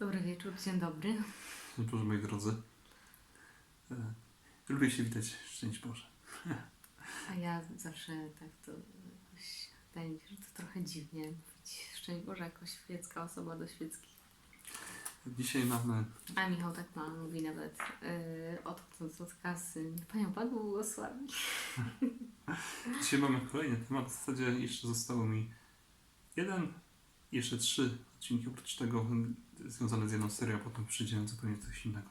Dobry wieczór, dzień dobry. Boże, moi drodzy. E, Lubię się witać, szczęść Boże. A ja zawsze tak to jakoś wydaje mi się, że to trochę dziwnie mówić szczęść Boże jako świecka osoba do świeckich. Dzisiaj mamy, A Michał tak ma, mówi nawet yy, odchodząc od kasy. Panią Pan błogosławi. dzisiaj mamy kolejny temat. W zasadzie jeszcze zostało mi jeden, jeszcze trzy odcinki oprócz tego związane z jedną serią, a potem przyjdziemy zupełnie coś innego.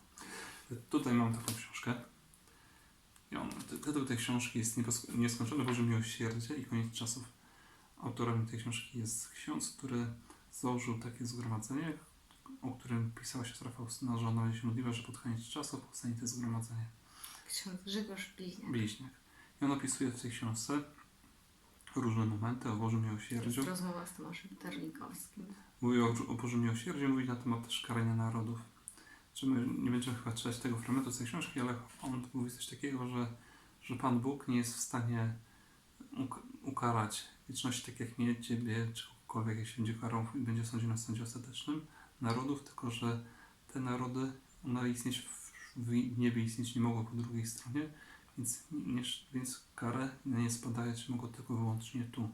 Tutaj mam taką książkę. I on, ty- tytuł tej książki jest Nieskończone Boże Miłosierdzie i Koniec Czasów. Autorem tej książki jest ksiądz, który założył takie zgromadzenie, o którym pisała siostra Faustyna, że ona się modliła, że pod koniec czasów powstanie to zgromadzenie. Ksiądz Grzegorz Bliźniak. Bliźniak. I on opisuje w tej książce różne momenty o Bożym Miłosierdziu. rozmowa z Tomaszem Terlikowskim. Mówi o, o Bożym Miłosierdziu, mówi na temat też karania narodów. Czy my nie będziemy chyba czytać tego fragmentu z tej książki, ale on mówi coś takiego, że, że Pan Bóg nie jest w stanie uk- ukarać wieczności tak jak mnie, Ciebie, czy kogokolwiek, jak się będzie karał i będzie sądził na sądzie ostatecznym narodów, tylko że te narody, one istnieć w niebie istnieć nie mogą po drugiej stronie, więc, nie, więc karę nie spadać mogą tylko wyłącznie tu.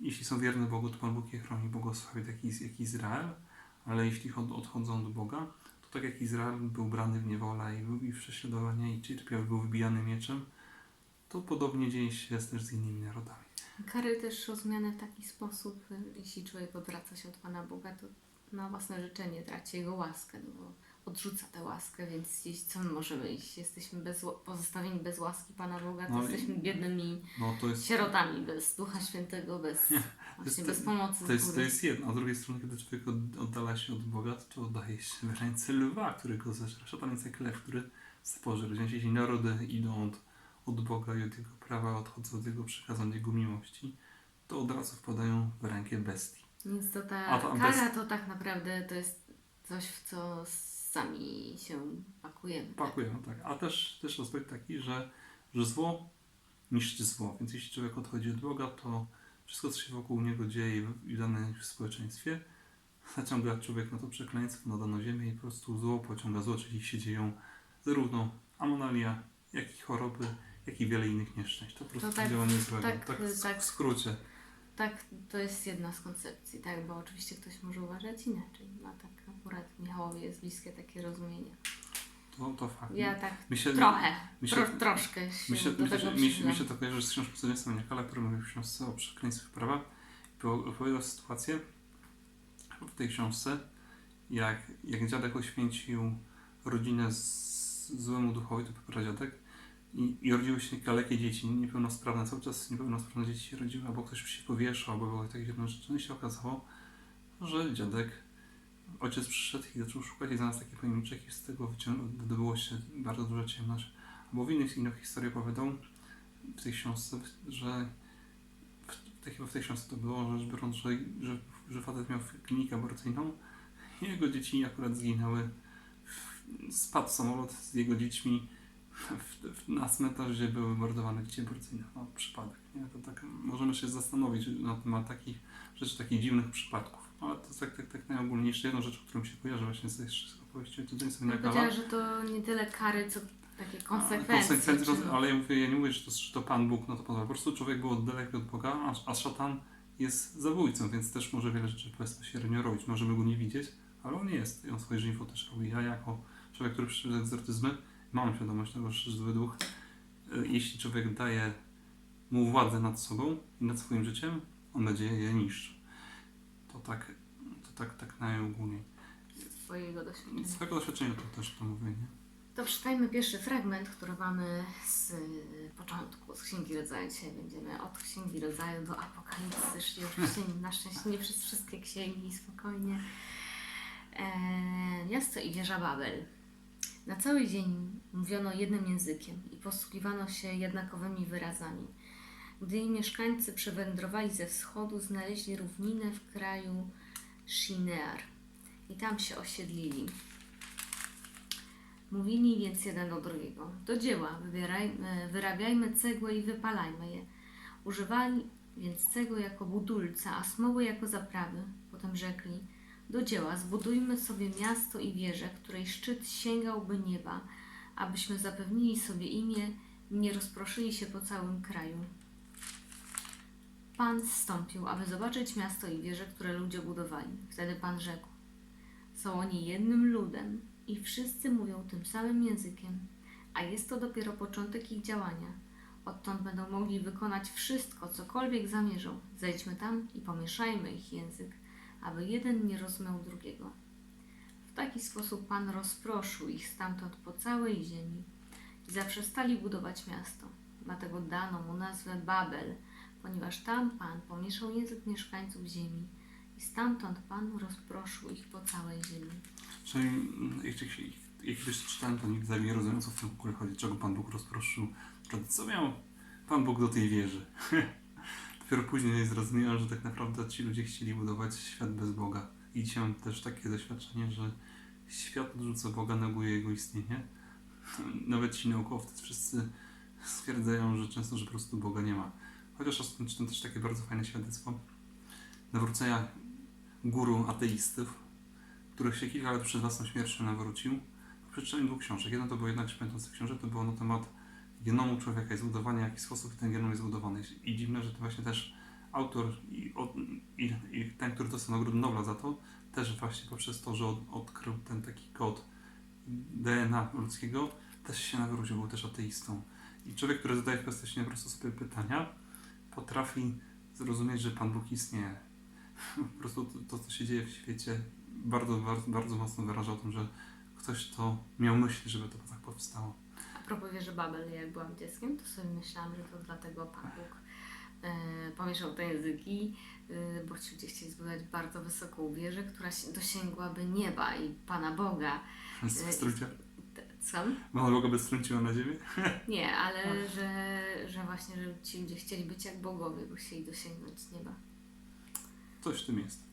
Jeśli są wierne Bogu, to Pan Bóg je chroni, błogosławi jak, jak Izrael, ale jeśli od, odchodzą do Boga, to tak jak Izrael był brany w niewolę i był i w prześladowanie i cierpiał, był wybijany mieczem, to podobnie dzieje się też z innymi narodami. Kary też rozumiane w taki sposób, jeśli człowiek odwraca się od Pana Boga, to na własne życzenie traci Jego łaskę, no bo odrzuca tę łaskę, więc co my możemy, jeśli jesteśmy bez, pozostawieni bez łaski Pana Boga, to No i- jesteśmy biednymi No to jest, sierotami, bez Ducha Świętego, bez, Nie, właśnie bez pomocy to jest, to jest jedno, a z drugiej strony, kiedy człowiek od, oddala się od Boga, to oddaje się w ręce lwa, który go zeżre. Szatan jest jak lew, który spoży. Więc jeśli narody idą od, od Boga i od Jego prawa, odchodzą od Jego przykazań, od Jego miłości, to od razu wpadają w rękę bestii. Więc to ta A to kara to tak naprawdę to jest coś, w co sami się pakujemy. tak? Pakują, tak. A też, też aspekt taki, że, że zło niszczy zło. Więc jeśli człowiek odchodzi od Boga, to wszystko, co się wokół niego dzieje w- danym społeczeństwie, zaciąga człowiek na to przekleństwo, na daną ziemię i po prostu zło pociąga zło, czyli się dzieją zarówno amonalia, jak i choroby, jak i wiele innych nieszczęść. To po prostu tak- działanie złego. tak, Tak, w, tak. w skrócie. Tak, to jest jedna z koncepcji, tak, bo oczywiście ktoś może uważać inaczej. No tak akurat Michałowi jest bliskie takie rozumienie. To, to fakt. Ja tak My się, trochę, my się, tro, troszkę się Mi się, do tego że, mi, się, mi się to kojarzy z książką Soniesa Maniakala, który mówi w książce o przekleństwie prawa. I opowiadał sytuację w tej książce, jak, jak dziadek oświęcił rodzinę z złemu duchowi, to pradziadek, i, i rodziły się kalekie dzieci, niepełnosprawne, cały czas niepełnosprawne dzieci się rodziły, albo ktoś się powieszał, albo były takie dziwne rzeczy. No i się okazało, że dziadek, ojciec przyszedł i zaczął szukać i znalazł taki pojemniczek i z tego wydobyło się bardzo duża ciemność. Bo w innych, innych historii opowiadał w tej książce, że w, tej, chyba w tej książce to było, rzecz biorąc, że, że, że facet miał klinikę aborcyjną i jego dzieci akurat zginęły. Spadł samolot z jego dziećmi w, w, na cmentarz, gdzie były mordowane dzieci aborcyjne. No, przypadek. Nie? To tak, możemy się zastanowić na temat takich rzeczy, takich dziwnych przypadków. Ale to jest tak, tak, tak najogólniej. Jeszcze jedną rzecz, którą mi się kojarzy właśnie z tej opowieści o Jensa Ja Maniakala. powiedziała, że to nie tyle kary, co takie konsekwencje. Konsekwencje, czy- ale ja mówię, ja nie mówię, że to, że to Pan Bóg na to. Po prostu człowiek był daleki od Boga, a, a szatan jest zabójcą, więc też może wiele rzeczy bezpośrednio robić. Możemy go nie widzieć, ale on jest i on swoje żniwo też robi. Ja jako człowiek, który przyszedł z egzortyzmy, mam świadomość tego, że zły duch, y, jeśli człowiek daje mu władzę nad sobą i nad swoim życiem, on będzie je niszczył. To tak, to tak, tak najogólniej. Twojego doświadczenia. Z swojego doświadczenia to też to mówię, nie? To przeczytajmy pierwszy fragment, który mamy z y, początku, z Księgi Rodzaju. Dzisiaj będziemy od Księgi Rodzaju do Apokalipsy, szli oczywiście na szczęście nie przez wszystkie księgi, spokojnie. E, miasto i wieża Babel. Na cały dzień mówiono jednym językiem i posługiwano się jednakowymi wyrazami. Gdy jej mieszkańcy przewędrowali ze wschodu, znaleźli równinę w kraju Shinear i tam się osiedlili. Mówili więc jeden do drugiego: Do dzieła, wybierajmy, wyrabiajmy cegłę i wypalajmy je. Używali więc cegły jako budulca, a smoły jako zaprawy. Potem rzekli: Do dzieła, zbudujmy sobie miasto i wieżę, której szczyt sięgałby nieba, abyśmy zapewnili sobie imię, nie rozproszyli się po całym kraju. Pan zstąpił, aby zobaczyć miasto i wieże, które ludzie budowali. Wtedy Pan rzekł: Są oni jednym ludem i wszyscy mówią tym samym językiem, a jest to dopiero początek ich działania. Odtąd będą mogli wykonać wszystko, cokolwiek zamierzą. Zejdźmy tam i pomieszajmy ich język, aby jeden nie rozumiał drugiego. W taki sposób Pan rozproszył ich stamtąd po całej ziemi i zaprzestali budować miasto. Dlatego dano mu nazwę Babel, ponieważ tam Pan pomieszał język mieszkańców ziemi i stamtąd Pan rozproszył ich po całej ziemi. Czyli mm, jak, kiedyś czytałem, to nigdy nie rozumiem, co w tym ogóle chodzi, czego Pan Bóg rozproszył. Co miał Pan Bóg do tej wieży? Dopiero później zrozumiałem, że tak naprawdę ci ludzie chcieli budować świat bez Boga. I dzisiaj mam też takie doświadczenie, że świat odrzuca Boga, neguje Jego istnienie. Nawet ci naukowcy wszyscy stwierdzają, że często, że po prostu Boga nie ma. Chociaż ostatnio czytam też takie bardzo fajne świadectwo nawrócenia guru ateistów, których się kilka lat przed własną śmiercią nawrócił. Przeczytałem dwóch książek. Jedna to była jedna, czy pamiętam z tych książek, to było na temat genomu człowieka i zbudowania, w jaki sposób ten genom jest zbudowany. I dziwne, że to właśnie też autor i, i, i ten, który dostał Nagrodę Nobla za to, też właśnie poprzez to, że od, odkrył ten taki kod DNA ludzkiego, też się nawrócił, był też ateistą. I człowiek, który zadaje kwestionnie po prostu sobie pytania, potrafi zrozumieć, że Pan Bóg istnieje. Po prostu to, to co się dzieje w świecie, bardzo, bardzo, bardzo mocno wyraża o tym, że ktoś to miał myśli, żeby to tak powstało. A propos wieży Babel, jak byłam dzieckiem, to sobie myślałam, że to dlatego Pan Bóg e, pomieszał te języki, e, bo ci ludzie chcieli zbudować bardzo wysoką wieżę, która się- dosięgłaby nieba i Pana Boga. Strucia. Pana Boga bez strąciła na ziemię? Nie, ale że, że właśnie, że ci ludzie chcieli być jak bogowie, bo chcieli dosięgnąć nieba. Coś w tym jest.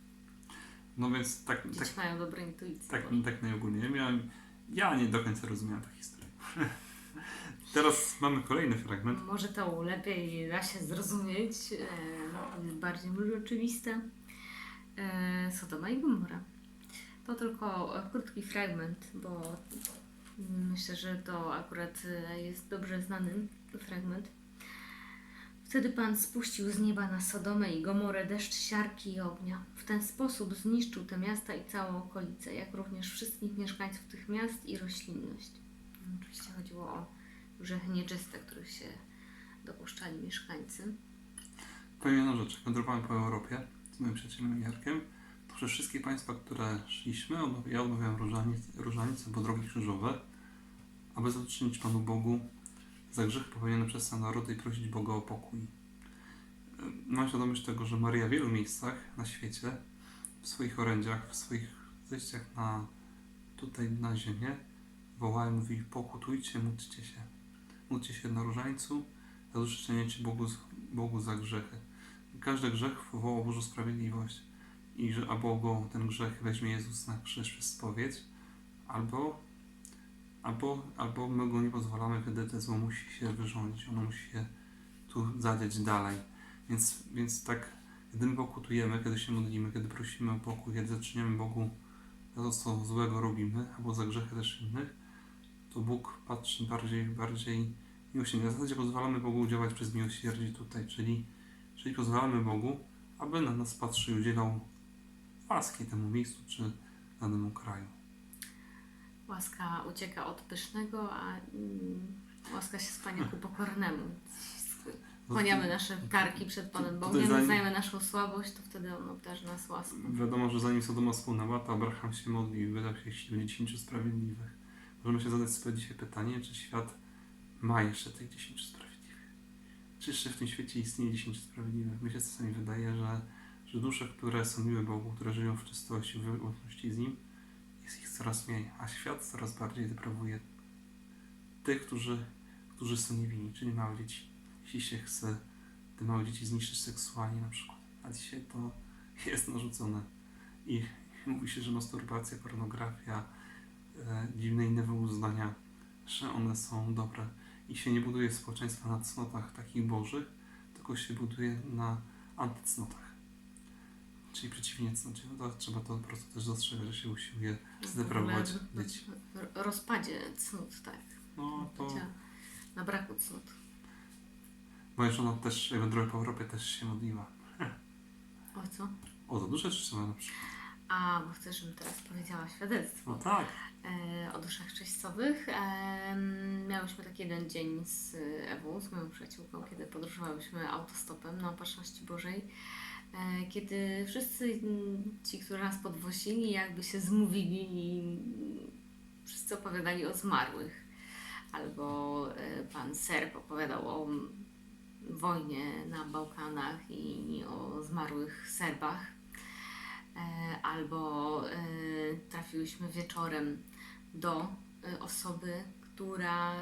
No więc tak, Dzieci tak, mają dobre intuicje. tak, tak najogólniej. Ja, miałem, ja nie do końca rozumiałem tę historię. Teraz mamy kolejny fragment. Może to lepiej da się zrozumieć, e, no, bardziej może oczywiste. E, Sodoma i Gomora. To tylko krótki fragment, bo myślę, że to akurat e, jest dobrze znany fragment. Wtedy Pan spuścił z nieba na Sodomę i Gomorę deszcz siarki i ognia. W ten sposób zniszczył te miasta i całą okolicę, jak również wszystkich mieszkańców tych miast i roślinność. Oczywiście chodziło o grzechy nieczyste, których się dopuszczali mieszkańcy. Powiem jedną rzecz. Wędrowałem po Europie z moim przyjacielem Jarkiem, przez wszystkie państwa, które szliśmy, ja odmawiałem różaniec, różaniec albo drogi krzyżowe, aby zadośćuczynić Panu Bogu za grzech popełniony przez sam naród i prosić Boga o pokój. Y, Mam świadomość tego, że Maria w wielu miejscach na świecie, w swoich orędziach, w swoich zejściach na, tutaj na ziemię, woła i mówi pokutujcie, módlcie się. Módlcie się na różańcu, zadośćuczynicie Bogu, Bogu za grzechy. Każdy grzech wywoła Bożą sprawiedliwość i że albo go ten grzech weźmie Jezus na krzyż przez spowiedź, albo, albo, albo my go nie pozwalamy, kiedy to zło musi się wyrządzić, ono musi się tu zadziać dalej. Więc, więc tak, kiedy my pokutujemy, kiedy się modlimy, kiedy prosimy o pokój, kiedy zaczniemy Bogu za to, co złego robimy, albo za grzechy też innych, to Bóg patrzy bardziej, bardziej miłosiernie. W zasadzie pozwalamy Bogu działać przez miłosierdzie tutaj, czyli, czyli pozwalamy Bogu, aby na nas patrzył i udzielał łaski temu miejscu czy danemu kraju. Łaska ucieka od pysznego, a mm, łaska się skłania ku pokornemu. Skłaniamy nasze karki przed Panem Bogiem, zanim- uznajemy naszą słabość, to wtedy On obdarzy nas łaską. Wiadomo, że zanim Sodoma spłonęła, to Abraham się modlił i wydał się siły dziesięciu sprawiedliwych. Możemy się zadać sobie dzisiaj pytanie, czy świat ma jeszcze tych dziesięciu sprawiedliwych? Czy jeszcze w tym świecie istnieje dziesięciu sprawiedliwych? Mi się czasami wydaje, że, że dusze, które są miłe Bogu, które żyją w czystości, w łączności z Nim, jest ich coraz mniej, a świat coraz bardziej deprawuje tych, którzy, którzy są niewinni, czyli małe dzieci. Jeśli się chce te małe dzieci zniszczyć seksualnie na przykład, a dzisiaj to jest narzucone i mówi się, że masturbacja, pornografia, e, dziwne inne wyuzdania, że one są dobre i się nie buduje społeczeństwa na cnotach takich bożych, tylko się buduje na antycnotach. Czyli przeciwnie cnocie, no to trzeba to po prostu też dostrzegać, że się usiłuje W zdeprawować dzieci. r- rozpadzie cnót, tak. No to, Na braku cnót. moja żona też, jak wędruje po Europie, też się modliła. O co? O, to duże czy co na przykład? A, bo chcesz, żebym teraz powiedziała świadectwo. No tak. e, o duszach czyścowych. E, miałyśmy taki jeden dzień z Ewą, z moją przyjaciółką, kiedy podróżowałyśmy autostopem na Opatrzności Bożej. E, kiedy wszyscy ci, którzy nas podwozili, jakby się zmówili i wszyscy opowiadali o zmarłych. Albo e, pan Serb opowiadał o wojnie na Bałkanach i o zmarłych Serbach. E, albo trafiłyśmy wieczorem do osoby, która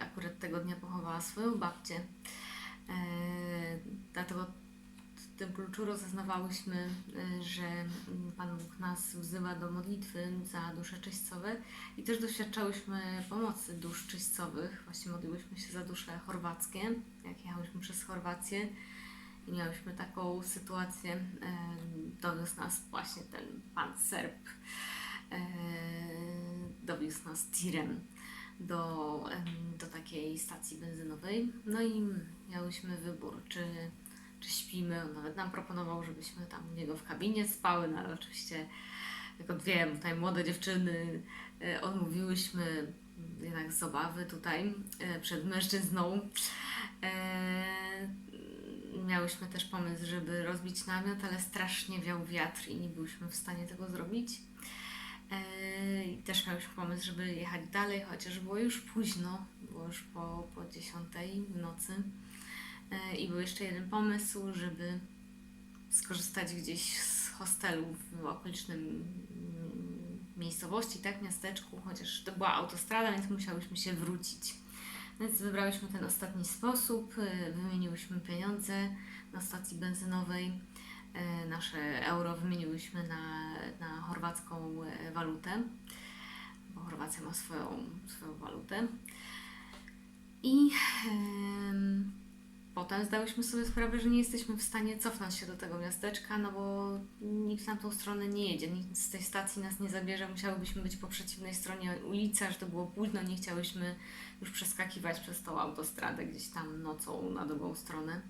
akurat tego dnia pochowała swoją babcię. Dlatego w tym kluczu rozeznawałyśmy, e, że Pan Bóg nas wzywa do modlitwy za dusze czyścowe i też doświadczałyśmy pomocy dusz czyścowych. Właśnie modliłyśmy się za dusze chorwackie, jak jechałyśmy przez Chorwację. I miałyśmy taką sytuację, e, dowiózł nas właśnie ten pan Serb, e, dowiózł nas tirem do, do takiej stacji benzynowej. No i miałyśmy wybór, czy, śpimy. On nawet nam proponował, żebyśmy tam u niego w kabinie spały, no ale oczywiście jako dwie tutaj młode dziewczyny e, odmówiłyśmy jednak z obawy tutaj e, przed mężczyzną. E, miałyśmy też pomysł, żeby rozbić namiot, ale strasznie wiał wiatr i nie byłyśmy w stanie tego zrobić. I też miałyśmy pomysł, żeby jechać dalej, chociaż było już późno, było już po, po 10 w nocy. E, I był jeszcze jeden pomysł, żeby skorzystać gdzieś z hostelu w okolicznym mm, miejscowości, tak, miasteczku, chociaż to była autostrada, więc musiałyśmy się wrócić. Więc wybrałyśmy ten ostatni sposób, y, wymieniłyśmy pieniądze na stacji benzynowej, y, nasze euro wymieniłyśmy na, na chorwacką walutę, bo Chorwacja ma swoją, swoją walutę. I em, potem zdałyśmy sobie sprawę, że nie jesteśmy w stanie cofnąć się do tego miasteczka, no bo nikt na tą stronę nie jedzie, nikt z tej stacji nas nie zabierze, musiałybyśmy być po przeciwnej stronie ulicy, aż to było późno, nie chciałyśmy już przeskakiwać przez tą autostradę gdzieś tam nocą na drugą stronę.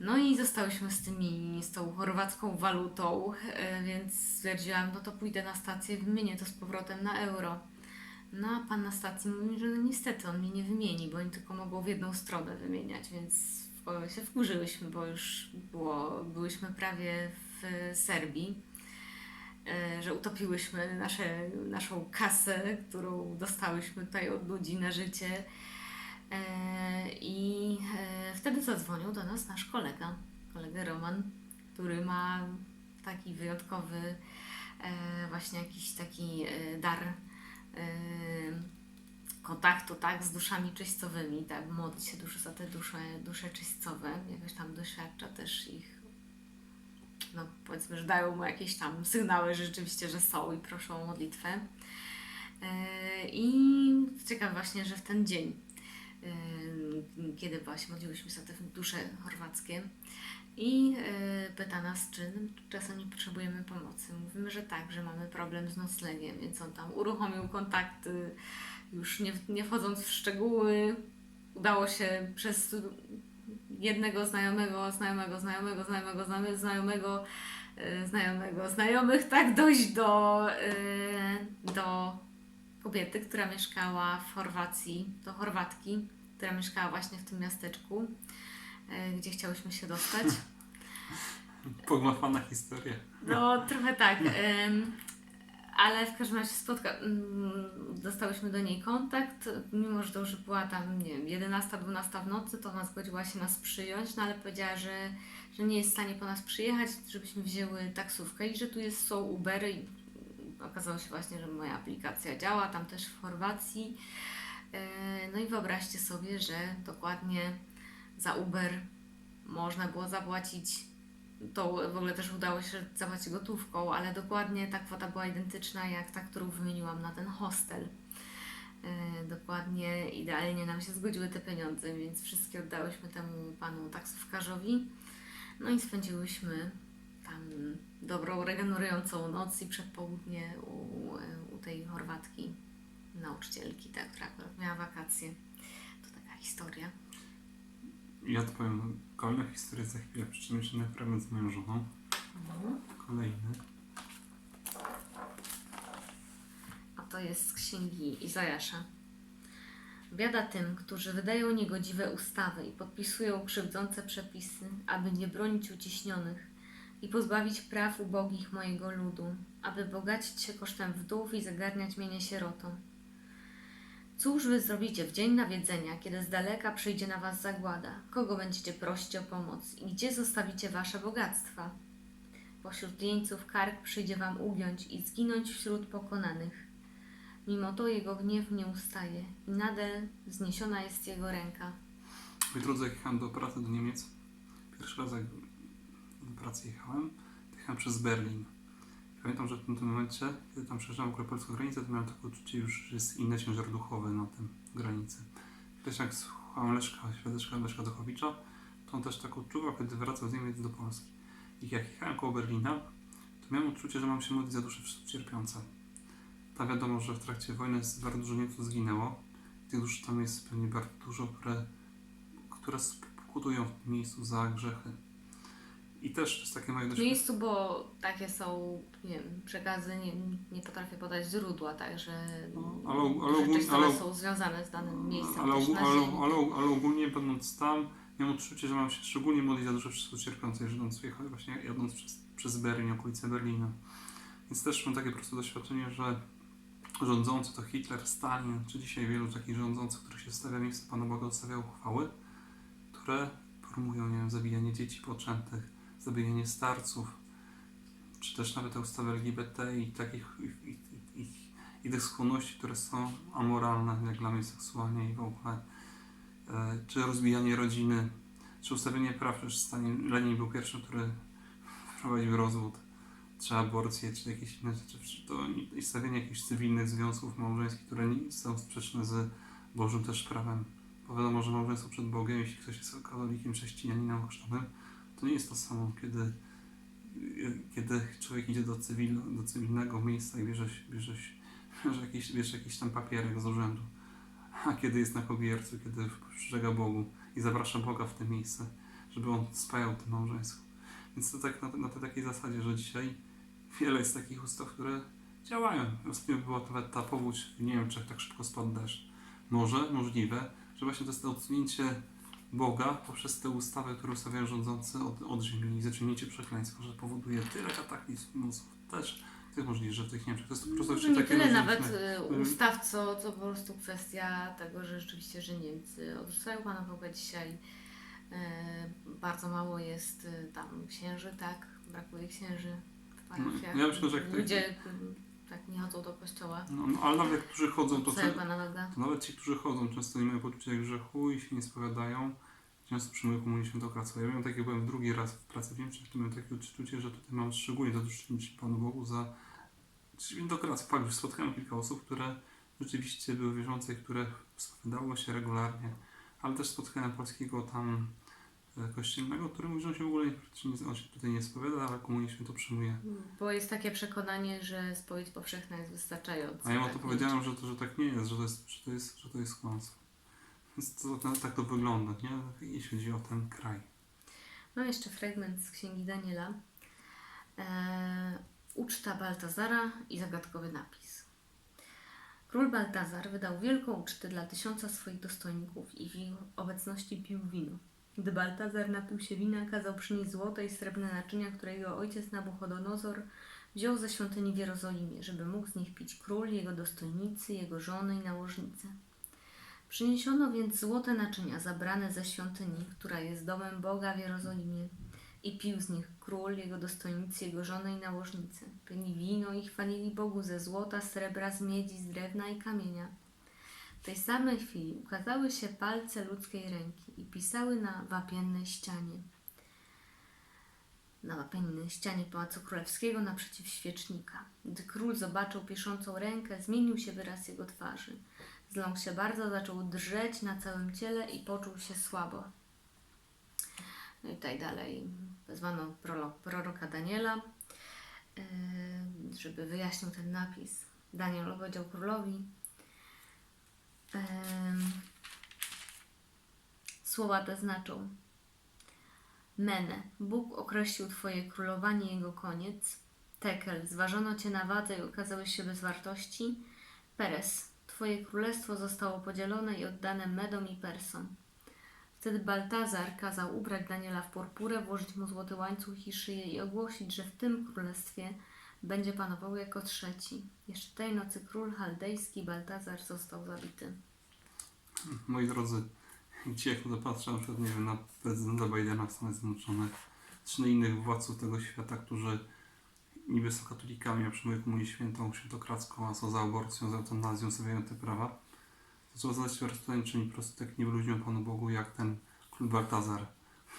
No i zostałyśmy z tymi, z tą chorwacką walutą, e, więc stwierdziłam, no to pójdę na stację, wymienię to z powrotem na euro. No a pan na stacji mówi, że no niestety on mnie nie wymieni, bo oni tylko mogą w jedną stronę wymieniać, więc się wkurzyłyśmy, bo już było, byłyśmy prawie w Serbii, e, że utopiłyśmy nasze, naszą kasę, którą dostałyśmy tutaj od ludzi na życie. E, I e, wtedy zadzwonił do nas nasz kolega, kolega Roman, który ma taki wyjątkowy, właśnie jakiś taki dar kontaktu, tak, z duszami czyścowymi, tak, modli się dużo za te dusze, dusze czyścowe, jakoś tam doświadcza też ich, no powiedzmy, że dają mu jakieś tam sygnały rzeczywiście, że są i proszą o modlitwę. E, I ciekawe właśnie, że w ten dzień, e, kiedy właśnie modliłyśmy się za te dusze chorwackie i e, pyta nas, czy czasem nie potrzebujemy pomocy. Mówimy, że tak, że mamy problem z noclegiem, więc on tam uruchomił kontakty, już nie, nie wchodząc w szczegóły, udało się przez jednego znajomego, znajomego, znajomego, znajomego, znajomego, znajomego, e, znajomego, znajomych, tak dojść do, e, do kobiety, która mieszkała w Chorwacji, do Chorwatki, która mieszkała właśnie w tym miasteczku, gdzie chciałyśmy się dostać. Pogmatwana historia. No, trochę tak. ale w każdym razie spotka... mm, dostałyśmy do niej kontakt, mimo że to już była tam, nie wiem, 11-12 w nocy, to ona zgodziła się nas przyjąć, no ale powiedziała, że, że nie jest w stanie po nas przyjechać, żebyśmy wzięły taksówkę i że tu jest, są Ubery i okazało się właśnie, że moja aplikacja działa, tam też w Chorwacji. E, No i wyobraźcie sobie, że dokładnie za Uber można było zapłacić to w ogóle też udało się zapłacić gotówką, ale dokładnie ta kwota była identyczna jak ta, którą wymieniłam na ten hostel. E, dokładnie, idealnie nam się zgodziły te pieniądze, więc wszystkie oddałyśmy temu panu taksówkarzowi. No i spędziłyśmy tam dobrą, regenerującą noc i przedpołudnie u, u tej Chorwatki, nauczycielki, tak, która akurat miała wakacje. To taka historia. Ja to powiem kolejną historię za chwilę, przy czym jeszcze fragment z moją żoną. Kolejny. A to jest z księgi Izajasza. Biada tym, którzy wydają niegodziwe ustawy i podpisują krzywdzące przepisy, aby nie bronić uciśnionych i pozbawić praw ubogich mojego ludu, aby bogacić się kosztem wdów i zagarniać mienie sierotą. Cóż wy zrobicie w dzień nawiedzenia, kiedy z daleka przyjdzie na was zagłada? Kogo będziecie prosić o pomoc i gdzie zostawicie wasze bogactwa? Pośród jeńców kark przyjdzie wam ugiąć i zginąć wśród pokonanych. Mimo to jego gniew nie ustaje i nadal wzniesiona jest jego ręka. Drodzy, jak jechałem do pracy do Niemiec, pierwszy raz jak do pracy jechałem, jechałem przez Berlin. Pamiętam, że w tym, momencie, kiedy tam przejeżdżałem polską granicę, to miałem takie uczucie już, że jest inny ciężar duchowy na tym granicy. Też jak słuchałem Leszka, Świadeczka Leszka Duchowicza, to on też tak odczuwał, kiedy wracał z Niemiec do Polski. I jak jechałem koło Berlina, to miałem uczucie, że mam się modlić za dusze cierpiące. Tam wiadomo, że w trakcie wojny bardzo dużo Niemców zginęło. Tych dusz tam jest pewnie bardzo dużo, które które pokutują w tym miejscu za grzechy. I też jest takie moje W miejscu, bo takie są, nie wiem, przekazy, nie, nie potrafię podać źródła, także No, ale- ale duże ogólnie- one ale- są związane z danym miejscem Ale, też ogó- na ale, ziemi. ale, ale ogólnie będąc tam, miałem odczucie, że mam się szczególnie modlić za dusze współcierpiące, żydąc jechać właśnie jadąc przez, przez Berlin, okolice Berlina. Więc też mam takie po prostu doświadczenie, że rządzący to Hitler, Stalin, czy dzisiaj wielu takich rządzących, których się stawia miejsce Pana Boga, odstawia uchwały, które promują, nie wiem, zabijanie dzieci poczętych, zabijanie starców, czy też nawet te ustawy LGBT i takich i, tych skłonności, które są amoralne, jak dla mnie seksualnie i w ogóle, e, czy rozbijanie rodziny, czy ustawienie praw, przecież Stalin, Lenin był pierwszym, który wprowadził rozwód, czy aborcję, czy jakieś inne rzeczy, czy to i stawienie jakichś cywilnych związków małżeńskich, które nie są sprzeczne z Bożym też prawem. Bo wiadomo, że małżeństwo przed Bogiem, jeśli ktoś jest katolikiem, chrześcijaninem, chrzczonym, to nie jest to samo, kiedy, kiedy człowiek idzie do, cywil, do cywilnego miejsca i bierze, bierze, bierze, jakiś, bierze jakiś tam papierek z urzędu. A kiedy jest na kobiercu, kiedy przestrzega Bogu i zaprasza Boga w te miejsce, żeby On spajał to małżeństwo. Więc to tak na, na tej takiej zasadzie, że dzisiaj wiele jest takich ustaw, które działają. Ostatnio była nawet ta powódź w Niemczech, tak szybko spadł deszcz. Może, możliwe, że właśnie to jest to odsunięcie Boga poprzez te ustawy, które ustawiają rządzący od, od ziemi i zaciągnięcie przekleństwa, że powoduje tyle kataklizmów też tych możliwych, że w tych Niemczech to jest po prostu Może jeszcze nie takie tyle nawet y, Mhm. ustaw, co, co po prostu kwestia tego, że rzeczywiście, że Niemcy odrzucają Pana Boga dzisiaj. Y, bardzo mało jest y, tam księży, tak? Brakuje księży w parafiach. No, ja myślę, że Ludzie tak nie chodzą do kościoła. No, no, ale nawet którzy chodzą, to, Boga. to nawet ci, którzy chodzą, często nie mają poczucia grzechu i się nie spowiadają. Często przyjmują komunię świętokradztwa. Ja miałem takie, byłem drugi raz w pracy w Niemczech, to miałem takie odczucie, że tutaj mam szczególnie zadośćuczynić Panu Bogu za świętokradztwo. Fakt, że spotkałem kilka osób, które rzeczywiście były wierzące i które spowiadało się regularnie, ale też spotkałem polskiego tam kościelnego, który mówi, że on się w ogóle nie, on się tutaj nie spowiada, ale komunię świętą przyjmuje. Bo jest takie przekonanie, że spowiedź powszechna jest wystarczająca. A ja mu tak, to powiedziałem, że to, że tak nie jest, że to jest, że to jest, że to jest kłamstwo. Więc to, to, tak to wygląda, nie? Jeśli chodzi o ten kraj. No jeszcze fragment z Księgi Daniela. E, uczta Baltazara i zagadkowy napis. Król Baltazar wydał wielką ucztę dla tysiąca swoich dostojników i w ich obecności pił wino. Gdy Baltazar napił się wina, kazał przynieść złote i srebrne naczynia, które jego ojciec Nabuchodonozor wziął ze świątyni w Jerozolimie, żeby mógł z nich pić król, jego dostojnicy, jego żony i nałożnice. Przyniesiono więc złote naczynia zabrane ze świątyni, która jest domem Boga w Jerozolimie i pił z nich król, jego dostojnicy, jego żony i nałożnice. Pili wino i chwalili Bogu ze złota, srebra, z miedzi, z drewna i kamienia. W tej samej chwili ukazały się palce ludzkiej ręki i pisały na wapiennej ścianie. Na wapiennej ścianie Pałacu Królewskiego naprzeciw świecznika. Gdy król zobaczył piszącą rękę, zmienił się wyraz jego twarzy. Zląkł się bardzo, zaczął drżeć na całym ciele i poczuł się słabo. No i tutaj dalej wezwano proroka Daniela, yy, żeby wyjaśnił ten napis. Daniel opowiedział królowi. Słowa te znaczą Mene, Bóg określił Twoje królowanie jego koniec. Tekel, zważono Cię na wadze i okazałeś się bez wartości. Peres, Twoje królestwo zostało podzielone i oddane Medom i Persom. Wtedy Baltazar kazał ubrać Daniela w purpurę, włożyć mu złoty łańcuch i szyję i ogłosić, że w tym królestwie będzie panował jako trzeci. Jeszcze tej nocy król chaldejski Baltazar został zabity. Moi drodzy, ci jak patrzę na przykład, nie wiem, na prezydenta Bidena w Stanach Zjednoczonych, czy na innych władców tego świata, którzy niby są katolikami, a przyjmują komunię świętą, świętokradzką, a są za aborcją, za eutanazją, stawiają te prawa, to trzeba zadać sobie pytanie, czy oni po prostu tak nie wyluźnią Panu Bogu, jak ten król Baltazar,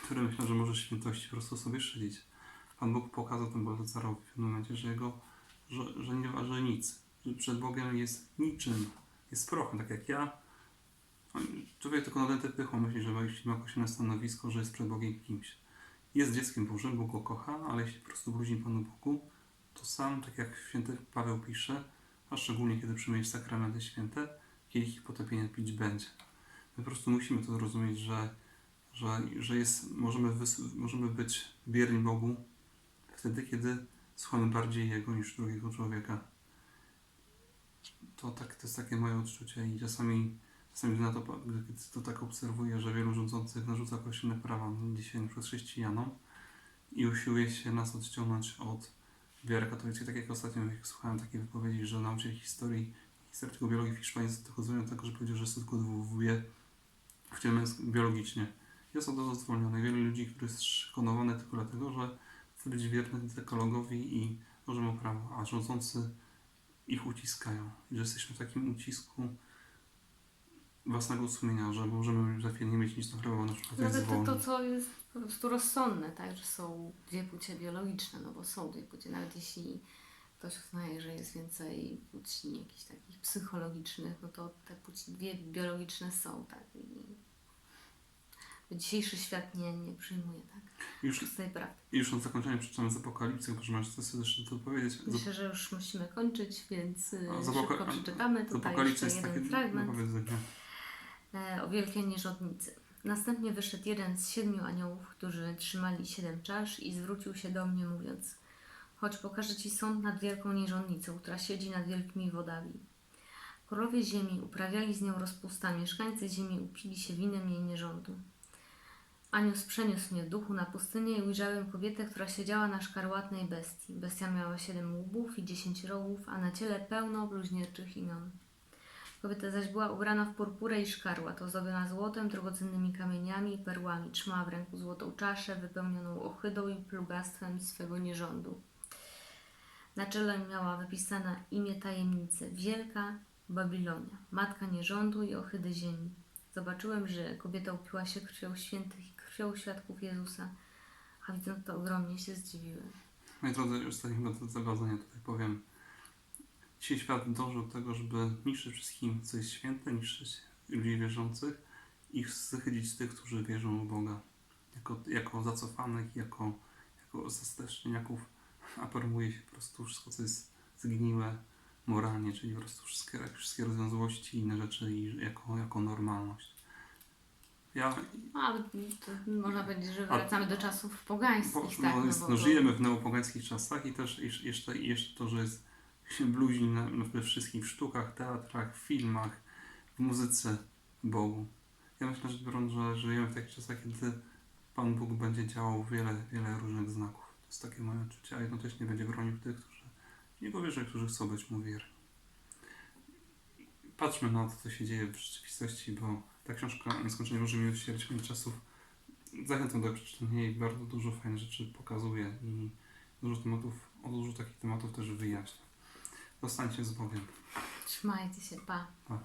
który myślał, że może świętości po prostu sobie szydzić. Pan Bóg pokazał temu Baltazarowi w pewnym momencie, że jego, że, że nie waży nic, że przed Bogiem jest niczym, jest prochem, tak jak ja, Człowiek tylko nadęty pychą myśli, że jeśli ma określone stanowisko, że jest przed Bogiem kimś. Jest dzieckiem Bożym, Bóg go kocha, ale jeśli po prostu bluźni Panu Bogu, to sam, tak jak święty Paweł pisze, a szczególnie kiedy przyjmiesz sakramenty święte, kielich potopienia pić będzie. My po prostu musimy to zrozumieć, że, że, że jest, możemy, możemy być bierni Bogu wtedy, kiedy słuchamy bardziej Jego niż drugiego człowieka. To, tak, to jest takie moje odczucie i czasami Czasami na to, to tak obserwuję, że wielu rządzących narzuca określone prawa dzisiaj przykład chrześcijanom i usiłuje się nas odciągnąć od wiary katolickiej. Tak jak ostatnio słuchałem takiej wypowiedzi, że nauczyciel historii, historyk biologii w Hiszpanii dochodzą do tego, że powiedział, że tylko odwołuje w biologicznie. Jest od tego zwolnione. Wielu ludzi, który jest szykanowany tylko dlatego, że chce być wierny dekologowi i może ma prawo, a rządzący ich uciskają. I że jesteśmy w takim ucisku własnego sumienia, że możemy za chwilę nie mieć nic na prawo, na przykład Nawet to, to, co jest po prostu rozsądne, tak, że są dwie płcie biologiczne, no bo są dwie płcie, nawet jeśli ktoś uznaje, że jest więcej płci jakichś takich psychologicznych, no to te płci dwie biologiczne są, tak, i dzisiejszy świat nie, nie przyjmuje, tak, Już, prostej prawdy. już na zakończenie przeczytamy z Apokalipsy, że masz coś jeszcze do powiedzieć. Z, Myślę, że już musimy kończyć, więc y, A, z szybko apoka- przeczytamy z tutaj Apokalipsy jeszcze jest jeden takie fragment. powiedzenie. e, o wielkiej nierządnicy. Następnie wyszedł jeden z siedmiu aniołów, którzy trzymali siedem czasz i zwrócił się do mnie mówiąc Chodź, pokażę Ci sąd nad wielką nierządnicą, która siedzi nad wielkimi wodami. Królowie ziemi uprawiali z nią rozpusta, mieszkańcy ziemi upili się winem jej nierządu. Anioł przeniósł mnie duchu na pustynię i ujrzałem kobietę, która siedziała na szkarłatnej bestii. Bestia miała siedem łbów i dziesięć rogów, a na ciele pełno bluźnierczych imion. Kobieta zaś była ubrana w purpurę i szkarłat, ozdobiona złotem, drogocennymi kamieniami i perłami. Trzymała w ręku złotą czaszę wypełnioną ohydą i plugastwem swego nierządu. Na czele miała wypisane imię tajemnicy Wielka Babilonia, matka nierządu i ohydy ziemi. Zobaczyłem, że kobieta upiła się krwią świętych krwią świadków Jezusa, a widząc to ogromnie się zdziwiłem. Moi drodzy, ostatniego do zagrożenia tutaj powiem. Dzisiaj świat dąży do tego, żeby niszczyć wszystkim, co jest święte, niszczyć ludzi wierzących i zachylić tych, którzy wierzą w Boga. Jako, jako zacofanych, jako, jako zastępczeniaków aparmuje się po prostu wszystko, co jest zgniłe moralnie, czyli po prostu wszystkie, wszystkie rozwiązłości i inne rzeczy jako, jako normalność. Ja No, ale to można powiedzieć, że A- wracamy do czasów pogańskich, Bo, tak? no, jest, bo no, to- żyjemy w neopogańskich czasach i też jeszcze, jeszcze to, że jest się bluźni na, na we wszystkich sztukach, teatrach, filmach, w muzyce Bogu. Ja myślę, że, biorąc, że żyjemy w takich czasach, kiedy Pan Bóg będzie działał wiele, wiele różnych znaków. To jest takie moje odczucie, a jednocześnie będzie bronił tych, którzy w Niego wierzą, i którzy chcą być Mu wierni. Patrzmy na to, co się dzieje w rzeczywistości, bo ta książka Nieskończenie Róży Miłosierdzia czasów Zachęcam do przeczytania jej, bardzo dużo fajnych rzeczy pokazuje i dużo tematów, o dużo takich tematów też wyjaśnia. Zostańcie z Bogiem. Trzymajcie się, pa. Pa.